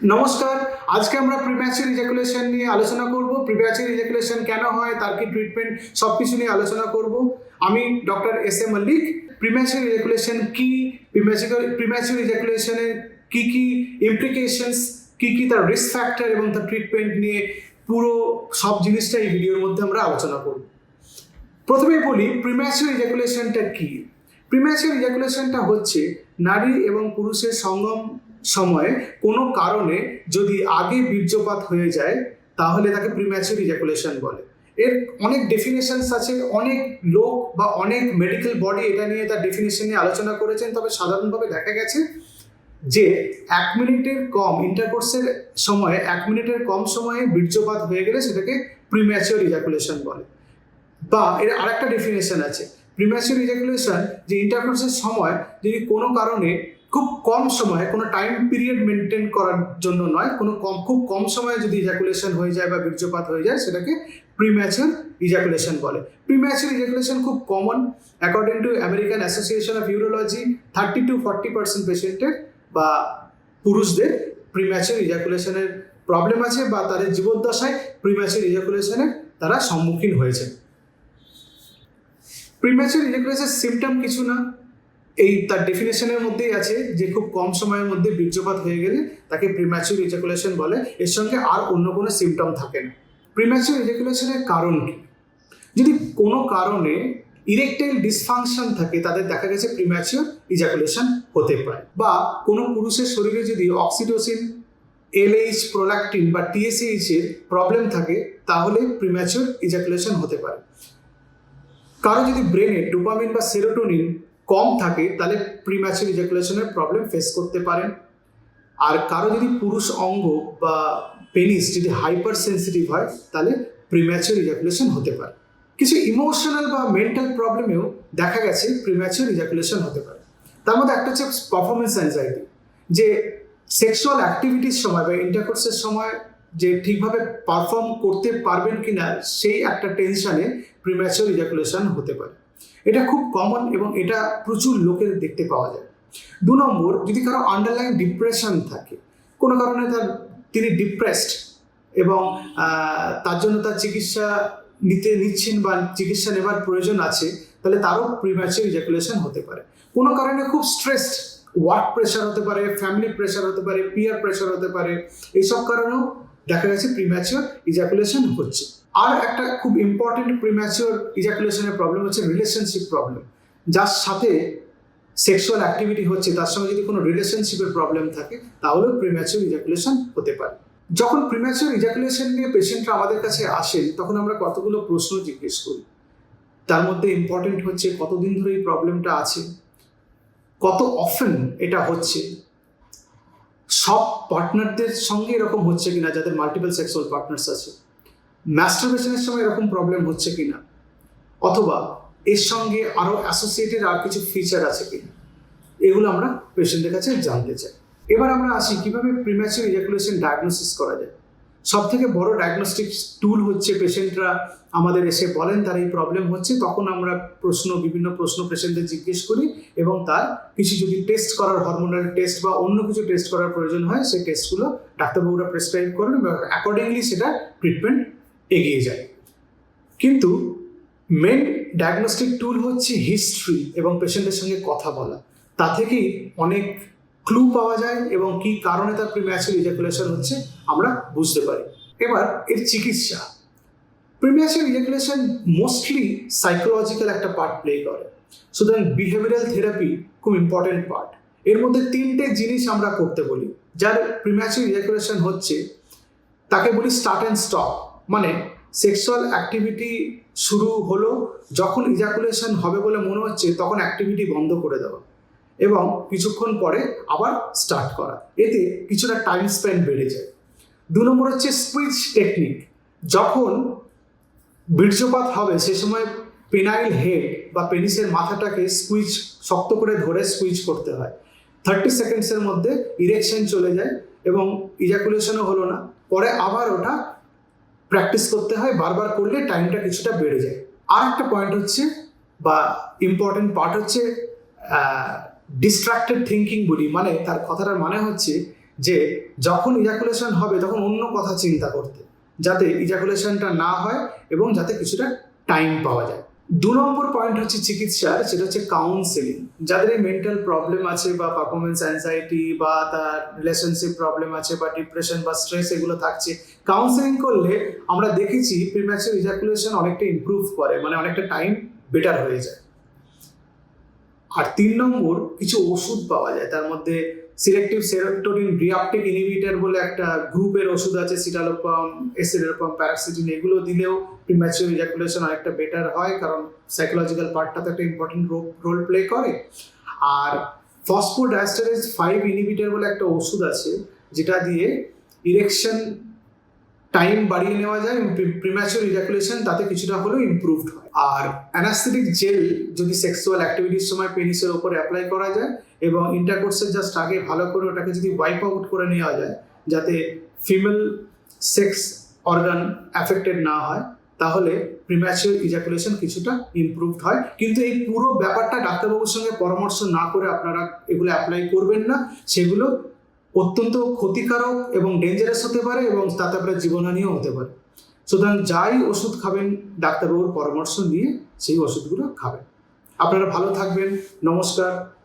নমস্কার, আজকে আমরা প্রিম্যাচুর ইজাকুলেশন নিয়ে আলোচনা করব। প্রিম্যাচুর ইজাকুলেশন কেন হয়, তার কি ট্রিটমেন্ট সব কিছু নিয়ে আলোচনা করব। আমি doctor S A Mallick premature ejaculation কি প্রিম্যাচুর ইজাকুলেশনের কি কি ইমপ্লিকেশনস কি কি তার রিস্ক ফ্যাক্টর এবং তার ট্রিটমেন্ট নিয়ে পুরো সব জিনিসটা এই ভিডিওর মধ্যে আমরা আলোচনা করব। প্রথমে বলি প্রিম্যাচুর ইজাকুলেশনটা কি? প্রিম্যাচুর ইজাকুলেশনটা হচ্ছে নারী এবং পুরুষের সঙ্গম সময়ে কোনো কারণে যদি আগে বীর্যপাত হয়ে যায়, তাহলে তাকে প্রিম্যাচুর ইজাকুলেশন বলে। এর অনেক ডেফিনেশনস আছে, অনেক লোক বা অনেক মেডিকেল বডি এটা নিয়ে তার ডেফিনেশন নিয়ে আলোচনা করেছেন, তবে সাধারণভাবে দেখা গেছে যে এক মিনিটের কম ইন্টারকোর্সের সময়ে, এক মিনিটের কম সময়ে বীর্যপাত হয়ে গেলে সেটাকে প্রিম্যাচুর ইজাকুলেশন বলে। বা এর আরেকটা ডেফিনেশন আছে। প্রিম্যাচুর ইজাকুলেশন যে ইন্টারকোর্সের সময় যদি কোনো কারণে খুব কম সময়ে, কোনো টাইম পিরিয়ড মেনটেন করার জন্য নয়, কোনো কম খুব কম সময়ে যদি ইজাকুলেশন হয়ে যায় বা বীর্যপাত হয়ে যায়, সেটাকে প্রিম্যাচুর ইজাকুলেশন বলে। প্রিম্যাচুর ইজাকুলেশন খুব common according to American Association of Urology thirty two forty percent পেশেন্টের বা পুরুষদের প্রিম্যাচুর ইজাকুলেশনের প্রবলেম আছে বা তাদের জীবদ্দশায় প্রিম্যাচুর ইজাকুলেশনের তারা সম্মুখীন হয়েছে। প্রিম্যাচুর ইজাকুলেশনের সিমটম কিছু না। এই তার ডেফিনেশনের মধ্যেই আছে যে খুব কম সময়ের মধ্যে বীর্যপাত হয়ে গেলে তাকে প্রিম্যাচুর ইজাকুলেশন বলে। এর সঙ্গে আর অন্য কোনো সিমটম থাকে না। প্রিম্যাচুর ইজাকুলেশনের কারণ কি? যদি কোনো কারণে ইরেকটাইল ডিসফাংশন থাকে, তাদের দেখা গেছে প্রিম্যাচুর ইজাকুলেশন হতে পারে। বা কোনো পুরুষের শরীরে যদি অক্সিটোসিন এলএইচ প্রোল্যাক্টিন বা টিএসএইচ এর প্রবলেম থাকে, তাহলে প্রিম্যাচুর ইজাকুলেশন হতে পারে। কারও যদি ব্রেনে ডোপামিন বা সেরোটোনিন কম থাকে, তাহলে প্রিম্যাচুর ইজাকুলেশনের প্রবলেম ফেস করতে পারেন। আর কারও যদি পুরুষ অঙ্গ বা পেনিস যদি হাইপার সেন্সিটিভ হয়, তাহলে প্রিম্যাচুর ইজাকুলেশন হতে পারে। কিছু ইমোশনাল বা মেন্টাল প্রবলেমেও দেখা গেছে প্রিম্যাচুর ইজাকুলেশন হতে পারে। তার মধ্যে একটা হচ্ছে পারফরমেন্স অ্যাংজাইটি যে সেক্সুয়াল অ্যাক্টিভিটির সময় বা ইন্টারকোর্সের সময় যে ঠিকভাবে পারফর্ম করতে পারবেন কি না সেই একটা টেনশনে প্রিম্যাচুর ইজাকুলেশন হতে পারে। এটা খুব কমন এবং এটা প্রচুর লোকের দেখতে পাওয়া যায়। দু নম্বর, যদি কারও আন্ডারলাইন ডিপ্রেশন থাকে, কোনো কারণে তার তিনি ডিপ্রেসড এবং তার জন্য তার চিকিৎসা নিতে নিচ্ছেন বা চিকিৎসা নেবার প্রয়োজন আছে, তাহলে তারও প্রিম্যাচুর ইজাকুলেশন হতে পারে। কোনো কারণে খুব স্ট্রেসড ওয়ার্ক প্রেশার হতে পারে ফ্যামিলি প্রেশার হতে পারে পিয়ার প্রেশার হতে পারে এইসব কারণেও দেখা গেছে প্রিম্যাচুর ইজাকুলেশন হচ্ছে। আর একটা খুব ইম্পর্টেন্ট প্রিম্যাচুর ইজাকুলেশনের প্রবলেম হচ্ছে রিলেশনশিপ প্রবলেম যার সাথে সেক্সুয়াল অ্যাক্টিভিটি হচ্ছে, তার সঙ্গে যদি কোনো রিলেশনশিপের প্রবলেম থাকে, তাহলেও প্রিম্যাচুর ইজাকুলেশন হতে পারে। যখন প্রিম্যাচুর ইজাকুলেশন নিয়ে পেশেন্টরা আমাদের কাছে আসে, তখন আমরা কতগুলো প্রশ্ন জিজ্ঞেস করি। তার মধ্যে ইম্পর্টেন্ট হচ্ছে কতদিন ধরে এই প্রবলেমটা আছে, কত অফেন এটা হচ্ছে, সব পার্টনারদের সঙ্গে এরকম হচ্ছে কিনা, যাদের মাল্টিপল সেক্সুয়াল পার্টনার্স আছে। ম্যাস্টারবেশনের সময় এরকম প্রবলেম হচ্ছে কিনা? অথবা এর সঙ্গে আরও অ্যাসোসিয়েটেড আর কিছু ফিচার আছে কিনা? এগুলো আমরা পেশেন্টের কাছে জানতে চাই। এবার আমরা আসি কীভাবে প্রিম্যাচুর ইজাকুলেশন ডায়াগনোসিস করা যায়? সব থেকে বড় ডায়াগনস্টিক টুল হচ্ছে পেশেন্টরা আমাদের এসে বলেন তার এই প্রবলেম হচ্ছে, তখন আমরা প্রশ্ন, বিভিন্ন প্রশ্ন পেশেন্টদের জিজ্ঞেস করি এবং তার কিছু যদি টেস্ট করার হরমোনাল টেস্ট বা অন্য কিছু টেস্ট করার প্রয়োজন হয়, সেই টেস্টগুলো ডাক্তারবাবুরা প্রেসক্রাইব করেন এবং অ্যাকর্ডিংলি সেটা ট্রিটমেন্ট এগিয়ে যায়। কিন্তু মেন ডায়াগনস্টিক টুল হচ্ছে হিস্ট্রি এবং পেশেন্টের সঙ্গে কথা বলা। তা থেকেই অনেক ক্লু পাওয়া যায় এবং কি কারণে তার প্রিম্যাচুর ইজাকুলেশন হচ্ছে আমরা বুঝতে পারি। এবার এর চিকিৎসা। প্রিম্যাচুর ইজাকুলেশন মোস্টলি সাইকোলজিক্যাল একটা পার্ট প্লে করে। সুতরাং বিহেভিয়ারাল থেরাপি খুব ইম্পর্টেন্ট পার্ট এর মধ্যে তিনটে জিনিস আমরা করতে বলি। যার প্রিম্যাচুর ইজাকুলেশন হচ্ছে, তাকে বলি স্টার্ট অ্যান্ড স্টপ মানে সেক্সুয়াল অ্যাক্টিভিটি শুরু হলো যখন ইজাকুলেশন হবে বলে মনে হচ্ছে, তখন অ্যাক্টিভিটি বন্ধ করে দেওয়া এবং কিছুক্ষণ পরে আবার স্টার্ট করা। এতে কিছুটা টাইম স্পেন্ড বেড়ে যায়। দু নম্বর হচ্ছে স্কুইজ টেকনিক যখন বীর্যপাত হবে, সে সময় পেনাইল হেড বা পেনিসের মাথাটাকে স্কুইজ শক্ত করে ধরে স্কুইজ করতে হয়। থার্টি সেকেন্ডসের মধ্যে ইরেকশন চলে যায় এবং ইজাকুলেশনও হলো না। পরে আবার ওটা প্র্যাকটিস করতে হয়, বারবার করলে টাইমটা কিছুটা বেড়ে যায়। আর একটা পয়েন্ট হচ্ছে, বা ইম্পর্টেন্ট পার্ট হচ্ছে ডিস্ট্রাক্টেড থিঙ্কিং বলি মানে তার কথাটার মানে হচ্ছে যে, যখন ইজাকুলেশন হবে, তখন অন্য কথা চিন্তা করতে, যাতে ইজাকুলেশনটা না হয় এবং যাতে কিছুটা টাইম পাওয়া যায়। দু নম্বর পয়েন্ট হচ্ছে চিকিৎসার সেটা হচ্ছে কাউন্সেলিং যাদের এই মেন্টাল প্রবলেম আছে বা পারফরমেন্স অ্যাংজাইটি বা তার রিলেশনশিপ প্রবলেম আছে বা ডিপ্রেশন বা স্ট্রেস এগুলো থাকছে কাউন্সেলিং করলে আমরা দেখেছি প্রিম্যাচুর ইজাকুলেশন অনেকটা ইমপ্রুভ করে মানে অনেকটা টাইম বেটার হয়ে যায়। আর তিন নম্বর, কিছু ওষুধ পাওয়া যায়, তার মধ্যে সিলেক্টিভ সেরোটোনিন রিঅপটিক ইনহিবিটর বলে একটা গ্রুপের ওষুধ আছে সিটালোপাম এসিডোপাম প্যারাসিটিন এগুলো দিলেও প্রিম্যাচুর ইজাকুলেশন অনেকটা বেটার হয় কারণ সাইকোলজিক্যাল পার্টটা তো একটা ইম্পর্টেন্ট রোল প্লে করে। আর ফসফোডাস্টারেজ ফাইভ ইনহিবিটর বলে একটা ওষুধ আছে, যেটা দিয়ে ইরেকশন টাইম বাড়িয়ে নেওয়া যায় প্রিম্যাচুর ইজাকুলেশন তাতে কিছুটা হলেও ইমপ্রুভড হয়। আর অ্যানাস্থেটিক জেল যদি সেক্সুয়াল অ্যাক্টিভিটির সময় পেনিসের ওপর অ্যাপ্লাই করা যায়, এবং ইন্টারকোর্সের জাস্ট আগে ভালো করে ওটাকে যদি ওয়াইপ আউট করে নেওয়া যায়, যাতে ফিমেল সেক্স অর্গান অ্যাফেক্টেড না হয়, তাহলে প্রিম্যাচুর ইজাকুলেশন কিছুটা ইমপ্রুভড হয়। কিন্তু এই পুরো ব্যাপারটা ডাক্তারবাবুর সঙ্গে পরামর্শ না করে আপনারা এগুলো অ্যাপ্লাই করবেন না, সেগুলো অত্যন্ত ক্ষতিকারক এবং ডেঞ্জারাস হতে পারে এবং তাতে আপনার জীবনহানিও হতে পারে। সুতরাং যাই ওষুধ খাবেন, ডাক্তারবাবুর পরামর্শ নিয়ে সেই ওষুধগুলো খাবেন। আপনারা ভালো থাকবেন। নমস্কার।